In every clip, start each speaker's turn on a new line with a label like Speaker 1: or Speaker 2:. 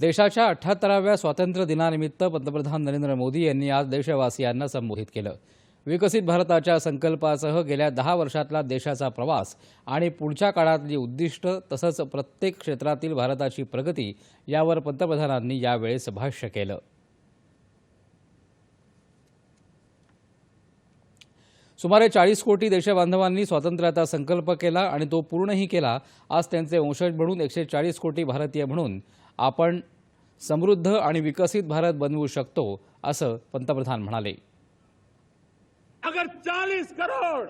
Speaker 1: देशाच्या अठ्ठ्याहत्तराव्या स्वातंत्र्य दिनानिमित्त पंतप्रधान नरेंद्र मोदी यांनी आज देशवासियांना संबोधित केलं. विकसित भारताच्या संकल्पासह गेल्या दहा वर्षातला देशाचा प्रवास आणि पुढच्या काळातली उद्दिष्ट तसंच प्रत्येक क्षेत्रातील भारताची प्रगती यावर पंतप्रधानांनी यावेळेस भाष्य केलं. सुमारे चाळीस कोटी देशबांधवांनी स्वातंत्र्याचा संकल्प केला आणि तो पूर्णही केला. आज त्यांचे वंशज म्हणून एकशे चाळीस कोटी भारतीय म्हणून आपण समृद्ध आणि विकसित भारत बनवू शकतो पंतप्रधान म्हणाले.
Speaker 2: अगर 40 करोड़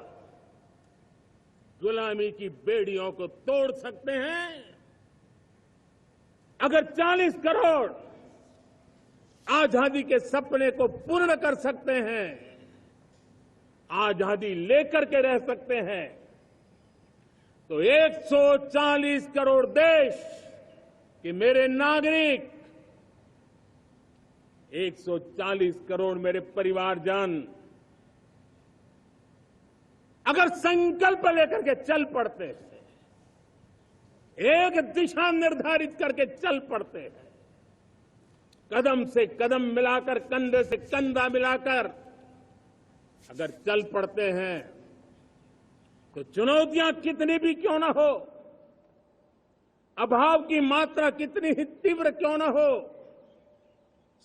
Speaker 2: गुलामी की बेड़ियों को तोड़ सकते हैं, अगर 40 करोड़ आज़ादी के सपने को पूर्ण कर सकते हैं, आज़ादी लेकर के रह सकते हैं तो 140 करोड़ देश के मेरे नागरिक 140 करोड़ मेरे परिवारजन, अगर संकल्प लेकर के चल पड़ते हैं, एक दिशा निर्धारित करके चल पड़ते हैं, कदम से कदम मिलाकर, कंधे से कंधा मिलाकर अगर चल पड़ते हैं तो चुनौतियाँ कितनी भी क्यों ना हो अभाव की मात्रा कितनी ही तीव्र क्यों न हो?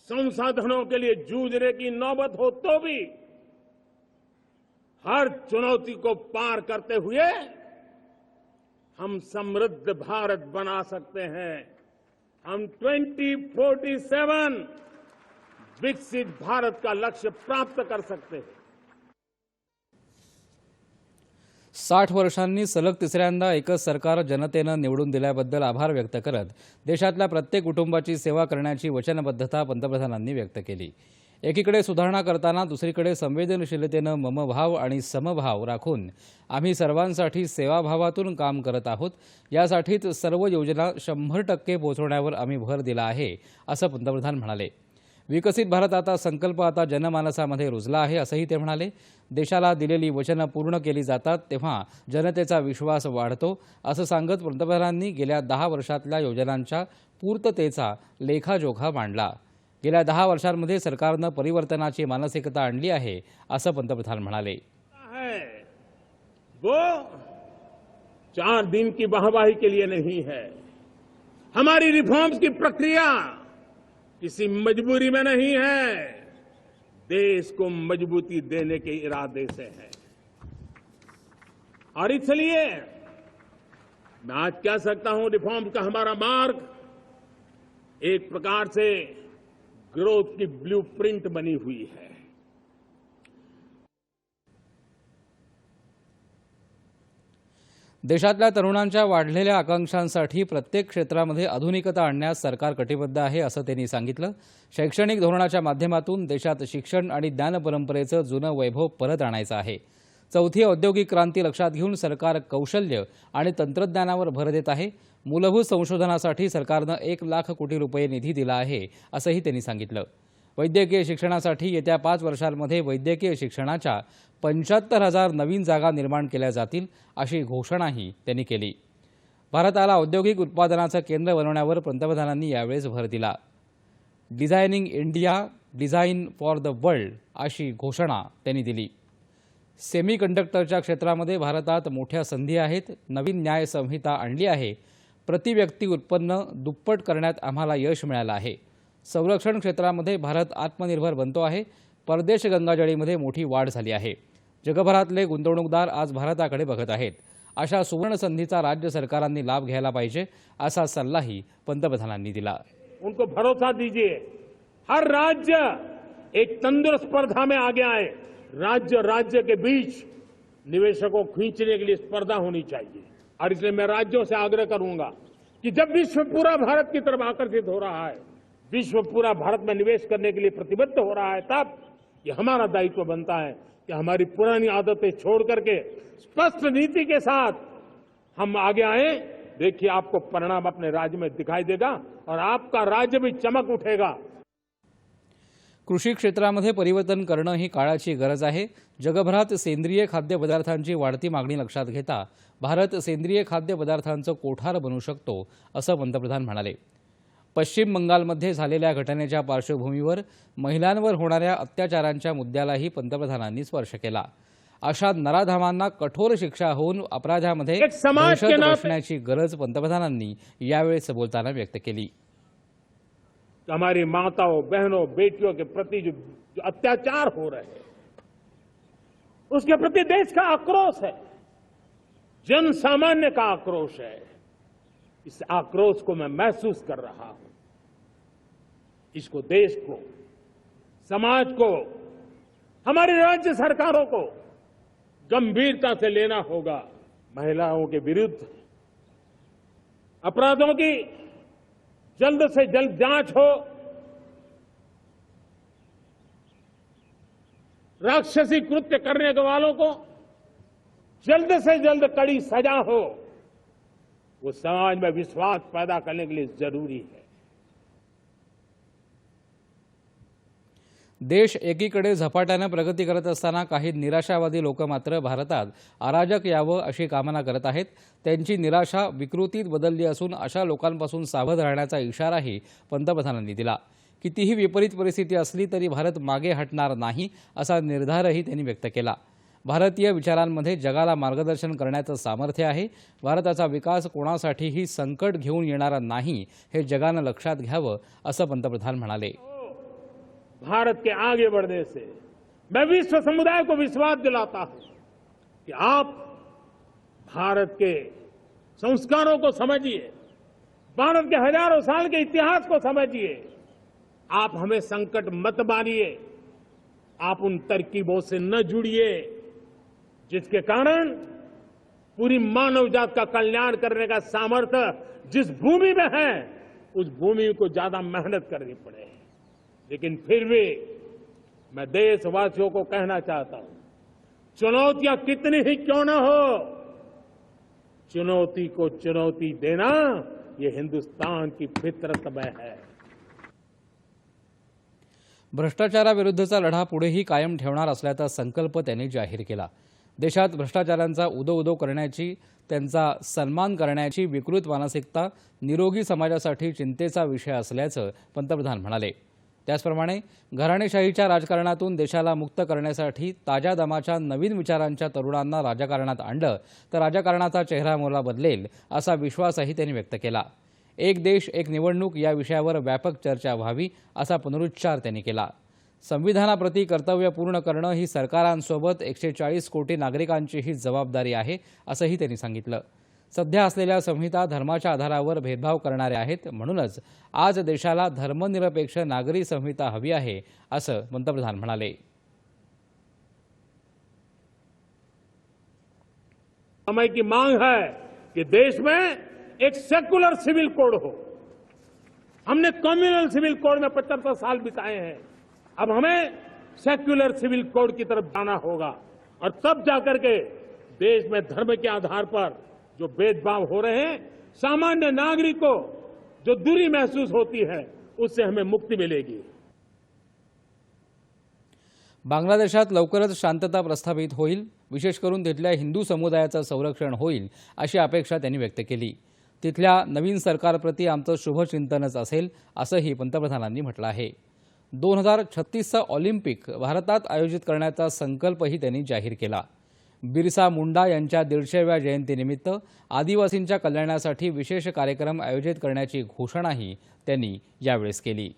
Speaker 2: संसाधनों के लिए जूझने की नौबत हो तो भी हर चुनौती को पार करते हुए हम समृद्ध भारत बना सकते हैं। हम 2047 विकसित भारत का लक्ष्य प्राप्त कर सकते हैं।
Speaker 1: साठ वर्षांनी सलग तिसऱ्यांदा एकच सरकार जनतेनं निवडून दिल्याबद्दल आभार व्यक्त करत देशातल्या प्रत्येक कुटुंबाची सेवा करण्याची वचनबद्धता पंतप्रधानांनी व्यक्त केली. एकीकडे सुधारणा करताना दुसरीकडे संवेदनशीलतेनं ममभाव आणि समभाव राखून आम्ही सर्वांसाठी सेवाभावातून काम करत आहोत. यासाठीच सर्व योजना शंभर टक्के पोहोचवण्यावर आम्ही भर दिला आहे असं पंतप्रधान म्हणाले. विकसित भारत आता संकल्प आता जनमानसामध्ये रुजला आहे असंही ते म्हणाले. देशाला दिलेली वचनं पूर्ण केली जातात तेव्हा जनतेचा विश्वास वाढतो असं सांगत पंतप्रधानांनी गेल्या दहा वर्षातल्या योजनांच्या पूर्ततेचा लेखाजोखा मांडला. गेल्या दहा वर्षांमध्ये सरकारनं परिवर्तनाची मानसिकता आणली आहे असं पंतप्रधान म्हणाले.
Speaker 2: वो चार दिन की वाहवाही के लिए नहीं है। हमारी रिफॉर्म्स की प्रक्रिया किसी मजबूरी में नहीं है। देश को मजबूती देने के इरादे से है। और इसलिए मैं आज कह सकता हूँ रिफॉर्म का हमारा मार्ग एक प्रकार से ग्रोथ की ब्लूप्रिंट बनी हुई है।
Speaker 1: देशातल्या तरुणांच्या वाढलेल्या आकांक्षांसाठी प्रत्येक क्षेत्रामध्ये आधुनिकता आणण्यास सरकार कटिबद्ध आहे असं त्यांनी सांगितलं. शैक्षणिक धोरणाच्या माध्यमातून देशात शिक्षण आणि ज्ञान परंपरेचं जुनं वैभव परत आणायचं आहे. चौथी औद्योगिक क्रांती लक्षात घेऊन सरकार कौशल्य आणि तंत्रज्ञानावर भर देत आहे. मूलभूत संशोधनासाठी सरकारनं एक लाख कोटी रुपये निधी दिला आहे असंही त्यांनी सांगितलं. वैद्यकीय शिक्षणासाठी येत्या पाच वर्षांमध्ये वैद्यकीय शिक्षणाच्या पंच्याहत्तर हजार नवीन जागा निर्माण केल्या जातील अशी घोषणाही त्यांनी केली. भारताला औद्योगिक उत्पादनाचं केंद्र बनवण्यावर पंतप्रधानांनी यावेळेस भर दिला. Designing India design for the world अशी घोषणा त्यांनी दिली. सेमी कंडक्टरच्या क्षेत्रामध्ये भारतात मोठ्या संधी आहेत नवीन न्याय संहिता आणली आहे प्रति व्यक्ती उत्पन्न दुप्पट करण्यात आम्हाला यश मिळालं आहे. संरक्षण क्षेत्रामध्ये भारत आत्मनिर्भर बनतो आहे. परदेश गंगाजळीमध्ये मोठी वाढ झाली आहे. जगभरातले गुंतवणूकदार आज भारताकडे बघत आहेत. अशा सुवर्ण संधीचा राज्य सरकारांनी लाभ घ्यायला पाहिजे असा सल्लाही पंतप्रधानांनी दिला.
Speaker 2: उनको भरोसा दीजिए. हर राज्य एक तंदुरुस्त स्पर्धा में आगे आए. राज्य राज्य के बीच निवेशकों को खींचने के लिए स्पर्धा होनी चाहिए. और इसलिए मैं राज्यों से आग्रह करूंगा कि जब विश्व पूरा भारत की तरफ आकर्षित हो रहा है विश्व पूरा भारत में निवेश करने के लिए प्रतिबद्ध हो रहा है तब ये हमारा दायित्व बनता है कि हमारी पुरानी आदतें छोड़ करके स्पष्ट नीति के साथ हम आगे आए। देखिए आपको परिणाम अपने राज्य में दिखाई देगा और आपका राज्य भी चमक उठेगा।
Speaker 1: कृषी क्षेत्रामध्ये परिवर्तन करणं ही काळाची गरज आहे. जगभरात सेंद्रिय खाद्यपदार्थांची वाढती मागणी लक्षात घेता भारत सेंद्रिय खाद्यपदार्थांचं कोठार बनू शकतो असं पंतप्रधान म्हणाले. पश्चिम बंगालमध्ये झालेल्या घटनेच्या पार्श्वभूमीवर महिलांवर होणाऱ्या अत्याचारांच्या मुद्द्यालाही पंतप्रधानांनी स्पर्श केला. अशा नराधामांना कठोर शिक्षा होऊन अपराधामध्ये बसण्याची गरज पंतप्रधानांनी यावेळेस बोलताना व्यक्त केली.
Speaker 2: हमारी माताओं बहनों बेटियों के प्रति जो, जो अत्याचार हो रहे हैं उसके प्रति देश का आक्रोश है। जन सामान्य का आक्रोश है। इस आक्रोश को मैं महसूस कर रहा हूँ। इसको देश को, समाज को, हमारी राज्य सरकारों को गंभीरता से लेना होगा। महिलाओं के विरुद्ध, अपराधों की जल्द से जल्द जाँच हो। राक्षसी कृत्य करने वालों को जल्द से जल्द कड़ी सजा हो। वो समाज में विश्वास पैदा करने के लिए जरूरी है।
Speaker 1: देश एकीकडे झपाट्यानं प्रगती करत असताना काही निराशावादी लोक मात्र भारतात अराजक यावं अशी कामना करत आहेत. त्यांची निराशा विकृतीत बदलली असून अशा लोकांपासून सावध राहण्याचा इशाराही पंतप्रधानांनी दिला. कितीही विपरीत परिस्थिती असली तरी भारत मागे हटणार नाही असा निर्धारही त्यांनी व्यक्त केला. भारतीय विचारांमध्ये जगाला मार्गदर्शन करण्याचं सामर्थ्य आहे. भारताचा विकास कोणासाठीही संकट घेऊन येणारा नाही, हे जगानं लक्षात घ्यावं, असं पंतप्रधान
Speaker 2: भारत के आगे बढ़ने से मैं विश्व समुदाय को विश्वास दिलाता हूँ कि आप भारत के संस्कारों को समझिए, भारत के हज़ारों साल के इतिहास को समझिए। आप हमें संकट मत मानिए, आप उन तरकीबों से न जुड़िए। जिसके कारण पूरी मानव जात का कल्याण करने का सामर्थ्य जिस भूमि में है, उस भूमि को ज़्यादा मेहनत करनी पड़े। लेकिन फिर भी मैं देशवासियों को कहना चाहता हूँ, चुनौतियाँ कितनी ही क्यों न हो, चुनौती को चुनौती देना ये हिंदुस्तान की फितरत में है।
Speaker 1: भ्रष्टाचाराविरुद्धचा लढा पुढेही कायम असल्याचा संकल्प जाहीर केला. देशात भ्रष्टाचारांचा उदो उदो करण्याची त्यांचा सन्मान करण्याची विकृत मानसिकता निरोगी समाजासाठी चिंतेचा विषय असल्याचं पंतप्रधान म्हणाले. त्याचप्रमाणे घराणेशाहीच्या राजकारणातून देशाला मुक्त करण्यासाठी ताज्या दमाच्या नवीन विचारांच्या तरुणांना राजकारणात आणलं तर राजकारणाचा चेहरा मोला बदलेल असा विश्वासही त्यांनी व्यक्त केला. एक देश एक निवडणूक या विषयावर व्यापक चर्चा व्हावी असा पुनरुच्चार त्यांनी केला. संविधानाप्रती कर्तव्य पूर्ण करणं ही सरकारांसोबत एकशे चाळीस कोटी नागरिकांचीही जबाबदारी आहे असंही त्यांनी सांगितलं. सध्या असलेल्या संहिता धर्माच्या आधारावर भेदभाव करणाऱ्या आहेत म्हणूनच आज देशाला धर्मनिरपेक्ष नागरी संहिता हवी आहे असं पंतप्रधान म्हणाले.
Speaker 2: समय की मांग है कि देश में एक सेक्युलर सिविल कोड हो। हमने कम्युनल सिविल कोड में पचहत्तर साल बिताए हैं। अब हमें सेक्युलर सिविल कोड की तरफ जाना होगा और तब जाकर के देश में धर्म के आधार पर जो भेदभाव हो रहे हैं सामान्य नागरिक को जो दूरी महसूस होती है उससे हमें मुक्ति मिलेगी।
Speaker 1: बांगलादेशात लवकरच शांतता प्रस्थापित होईल विशेष करून तिथल्या हिंदू समुदायाचं संरक्षण होईल अशी अपेक्षा त्यांनी व्यक्त केली. तिथल्या नवीन सरकारप्रती आमचं शुभचिंतनच असेल असंही पंतप्रधानांनी म्हटलं आहे. दोन हजार छत्तीसचं ऑलिम्पिक भारतात आयोजित करण्याचा संकल्पही त्यांनी जाहीर केला. बिरसा मुंडा यांच्या दीडशेव्या जयंतीनिमित्त आदिवासींच्या कल्याणासाठी विशेष कार्यक्रम आयोजित करण्याची घोषणाही त्यांनी यावेळेस केली.